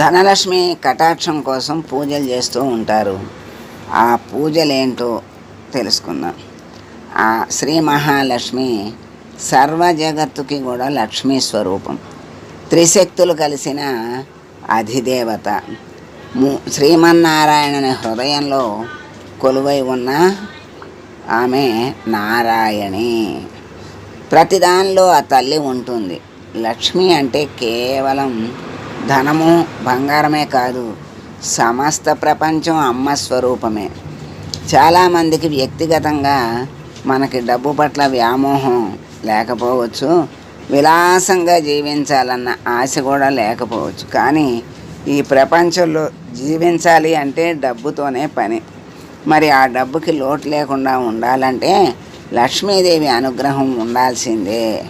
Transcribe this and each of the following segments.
ధనలక్ష్మి కటాక్షం కోసం పూజలు చేస్తూ ఉంటారు. ఆ పూజలు ఏంటో తెలుసుకుందాం. ఆ శ్రీ మహాలక్ష్మి సర్వ జగత్తుకి కూడా లక్ష్మీ స్వరూపం. త్రిశక్తులు కలిసిన అధిదేవత. ము హృదయంలో కొలువై ఉన్న ఆమె నారాయణి. ప్రతిదానిలో ఆ తల్లి ఉంటుంది. లక్ష్మి అంటే కేవలం ధనము బంగారమే కాదు సమస్త ప్రపంచం అమ్మ స్వరూపమే. చాలామందికి వ్యక్తిగతంగా మనకి డబ్బు పట్ల వ్యామోహం లేకపోవచ్చు విలాసంగా జీవించాలన్న ఆశ కూడా లేకపోవచ్చు. కానీ ఈ ప్రపంచంలో జీవించాలి అంటే డబ్బుతోనే పని. మరి ఆ డబ్బుకి లోటు లేకుండా ఉండాలంటే లక్ష్మీదేవి అనుగ్రహం ఉండాల్సిందే.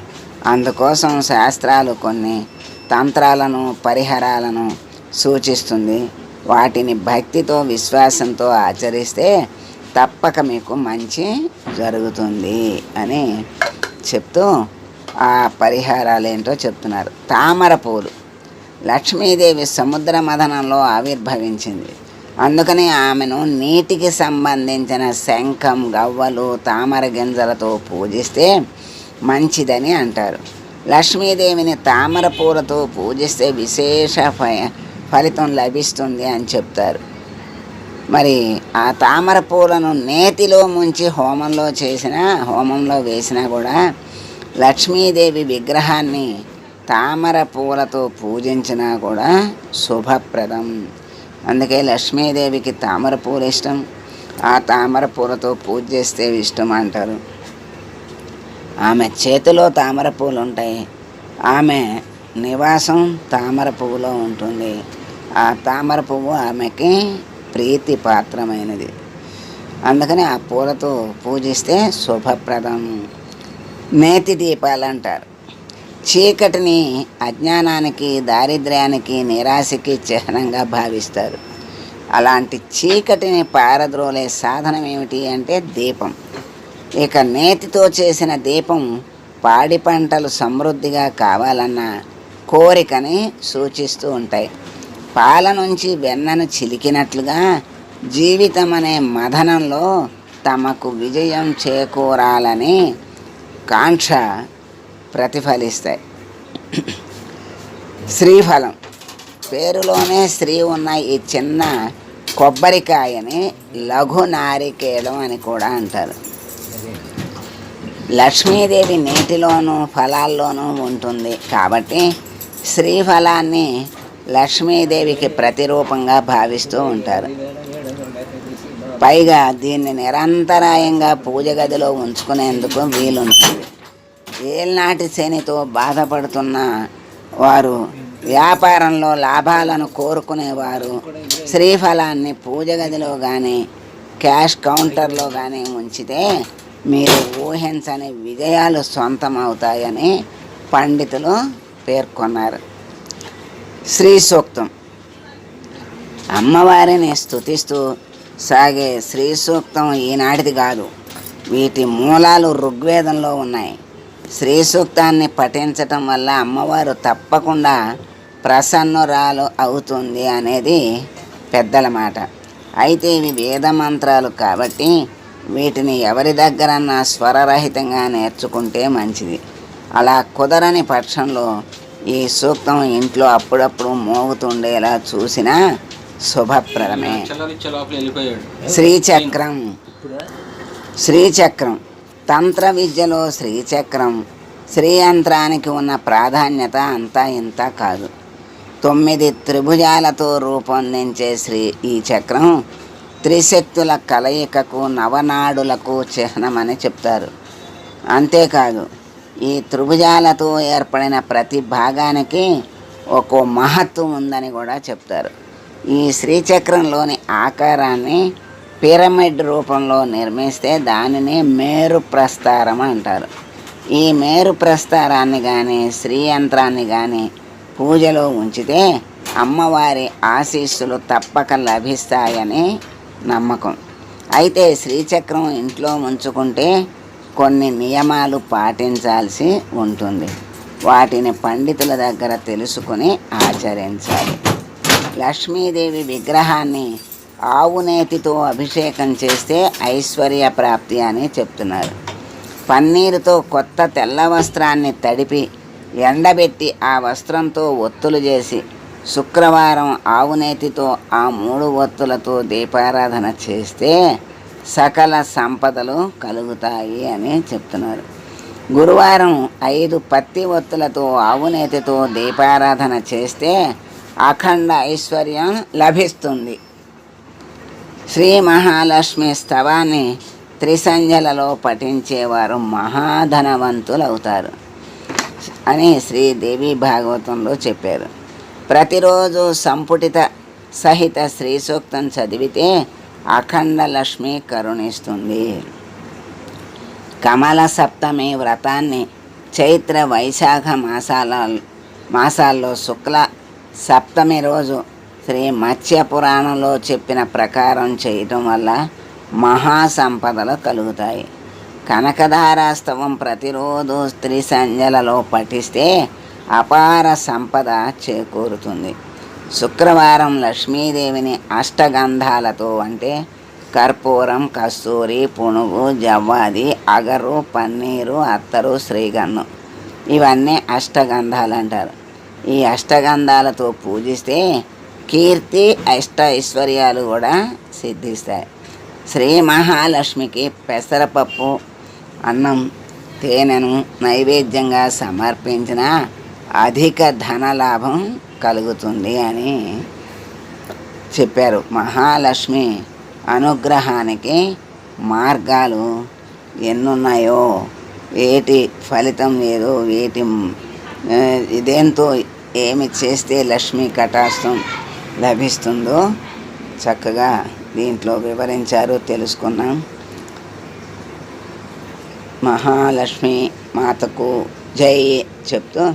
అందుకోసం శాస్త్రాలు కొన్ని తంత్రాలను పరిహారాలను సూచిస్తుంది. వాటిని భక్తితో విశ్వాసంతో ఆచరిస్తే తప్పక మీకు మంచి జరుగుతుంది అని చెప్తూ ఆ పరిహారాలు ఏంటో చెప్తున్నారు. తామర పూలు. లక్ష్మీదేవి సముద్ర మదనంలో ఆవిర్భవించింది. అందుకని ఆమెను నీటికి సంబంధించిన శంఖం గవ్వలు తామర గింజలతో పూజిస్తే మంచిదని అంటారు. లక్ష్మీదేవిని తామర పూలతో పూజిస్తే విశేష ఫ- ఫలితం లభిస్తుంది అని చెప్తారు. మరి ఆ తామర పూలను నేతిలో ముంచి హోమంలో చేసిన హోమంలో వేసినా కూడా లక్ష్మీదేవి విగ్రహాన్ని తామర పూలతో పూజించినా కూడా శుభప్రదం. అందుకే లక్ష్మీదేవికి తామర పూలు ఇష్టం. ఆ తామర పూలతో పూజ చేస్తే ఇష్టం అంటారు. ఆమె చేతిలో తామర పువ్వులు ఉంటాయి ఆమె నివాసం తామర పువ్వులో ఉంటుంది. ఆ తామర పువ్వు ఆమెకి ప్రీతి పాత్రమైనది అందుకని ఆ పూలతో పూజిస్తే శుభప్రదం. నేతి దీపాలు అంటారు చీకటిని అజ్ఞానానికి దారిద్ర్యానికి నిరాశకి చిహ్నంగా భావిస్తారు. అలాంటి చీకటిని పారద్రోలే సాధనం ఏమిటి అంటే దీపం. ఇక నేతితో చేసిన దీపం పాడి పంటలు సమృద్ధిగా కావాలన్న కోరికని సూచిస్తూ ఉంటాయి. పాల నుంచి వెన్నను చిలికినట్లుగా జీవితం అనే మదనంలో తమకు విజయం చేకూరాలని కాంక్ష ప్రతిఫలిస్తాయి. శ్రీఫలం. పేరులోనే శ్రీ ఉన్న ఈ చిన్న కొబ్బరికాయని లఘు నారికేళం అని కూడా అంటారు. లక్ష్మీదేవి నీటిలోనూ ఫలాల్లోనూ ఉంటుంది. కాబట్టి శ్రీఫలాన్ని లక్ష్మీదేవికి ప్రతిరూపంగా భావిస్తూ ఉంటారు. పైగా దీన్ని నిరంతరాయంగా పూజ గదిలో ఉంచుకునేందుకు వీలుంటుంది. ఏల్నాటి శనితో బాధపడుతున్న వారు వ్యాపారంలో లాభాలను కోరుకునేవారు శ్రీఫలాన్ని పూజ గదిలో కానీ క్యాష్ కౌంటర్లో కానీ ఉంచితే మీరు ఊహించని విజయాలు సొంతం అవుతాయని పండితులు పేర్కొన్నారు. శ్రీ సూక్తం. అమ్మవారిని స్తుతిస్తూ సాగే శ్రీ సూక్తం ఈనాటిది కాదు వీటి మూలాలు ఋగ్వేదంలో ఉన్నాయి. శ్రీ సూక్తాన్ని పఠించటం వల్ల అమ్మవారు తప్పకుండా ప్రసన్నురాలు అవుతుంది అనేది పెద్దల మాట. అయితే ఇవి వేద మంత్రాలు కాబట్టి వీటిని ఎవరి దగ్గరన్నా స్వరరహితంగా నేర్చుకుంటే మంచిది. అలా కుదరని పక్షంలో ఈ సూక్తం ఇంట్లో అప్పుడప్పుడు మోగుతుండేలా చూసినా శుభప్రదమే. శ్రీచక్రం. శ్రీచక్రం. తంత్ర విద్యలో శ్రీచక్రం. శ్రీయంత్రానికి ఉన్న ప్రాధాన్యత అంతా ఇంత కాదు. తొమ్మిది త్రిభుజాలతో రూపొందించే శ్రీ ఈ చక్రం త్రిశక్తుల కలయికకు నవనాడులకు చిహ్నమని చెప్తారు. అంతేకాదు ఈ త్రిభుజాలతో ఏర్పడిన ప్రతి భాగానికి ఒక్కో మహత్వం ఉందని కూడా చెప్తారు. ఈ శ్రీచక్రంలోని ఆకారాన్ని పిరమిడ్ రూపంలో నిర్మిస్తే దానిని మేరు ప్రస్తారం అంటారు. ఈ మేరు ప్రస్తారాన్ని కానీ శ్రీయంత్రాన్ని కానీ పూజలో ఉంచితే అమ్మవారి ఆశీస్సులు తప్పక లభిస్తాయని నమ్మకం. అయితే శ్రీచక్రం ఇంట్లో ఉంచుకుంటే కొన్ని నియమాలు పాటించాల్సి ఉంటుంది. వాటిని పండితుల దగ్గర తెలుసుకుని ఆచరించాలి. లక్ష్మీదేవి విగ్రహాన్ని ఆవునేతితో అభిషేకం చేస్తే ఐశ్వర్య ప్రాప్తి అని చెప్తున్నారు. పన్నీరుతో కొత్త తెల్ల వస్త్రాన్ని తడిపి ఎండబెట్టి ఆ వస్త్రంతో ఒత్తులు చేసి శుక్రవారం ఆవునేతితో ఆ మూడు ఒత్తులతో దీపారాధన చేస్తే సకల సంపదలు కలుగుతాయి అని చెప్తున్నారు. గురువారం ఐదు పత్తి ఒత్తులతో ఆవునేతితో దీపారాధన చేస్తే అఖండ ఐశ్వర్యం లభిస్తుంది. శ్రీ మహాలక్ష్మి స్తవాన్ని త్రిసంజలలో పఠించేవారు మహాధనవంతులు అవుతారు అని శ్రీదేవి భాగవతంలో చెప్పారు. ప్రతిరోజు సంపుటిత సహిత శ్రీ సూక్తం చదివితే అఖండ లక్ష్మి కరుణిస్తుంది. కమల సప్తమి వ్రతాన్ని చైత్ర వైశాఖ మాసాల మాసాల్లో శుక్ల సప్తమి రోజు శ్రీ మత్స్య పురాణంలో చెప్పిన ప్రకారం చేయటం వల్ల మహాసంపదలు కలుగుతాయి. కనకధారాస్తవం ప్రతిరోజు స్త్రీ సంజలలో పఠిస్తే అపార సంపద చేకూరుతుంది. శుక్రవారం లక్ష్మీదేవిని అష్టగంధాలతో అంటే కర్పూరం కస్తూరి పునుగు జవ్వాది అగరు పన్నీరు అత్తరు శ్రీగన్ను ఇవన్నీ అష్టగంధాలు అంటారు ఈ అష్టగంధాలతో పూజిస్తే కీర్తి అష్ట ఐశ్వర్యాలు కూడా సిద్ధిస్తాయి. శ్రీ మహాలక్ష్మికి పెసరపప్పు అన్నం తేనెను నైవేద్యంగా సమర్పించిన అధిక ధనలాభం కలుగుతుంది అని చెప్పారు. మహాలక్ష్మి అనుగ్రహానికి మార్గాలు ఎన్నున్నాయో వేటి ఫలితం ఏదో వేటి ఇదేంతో ఏమి చేస్తే లక్ష్మీ కటాక్షం లభిస్తుందో చక్కగా దీంట్లో వివరించారు తెలుసుకున్నాం. మహాలక్ష్మి మాతకు జై చెప్తూ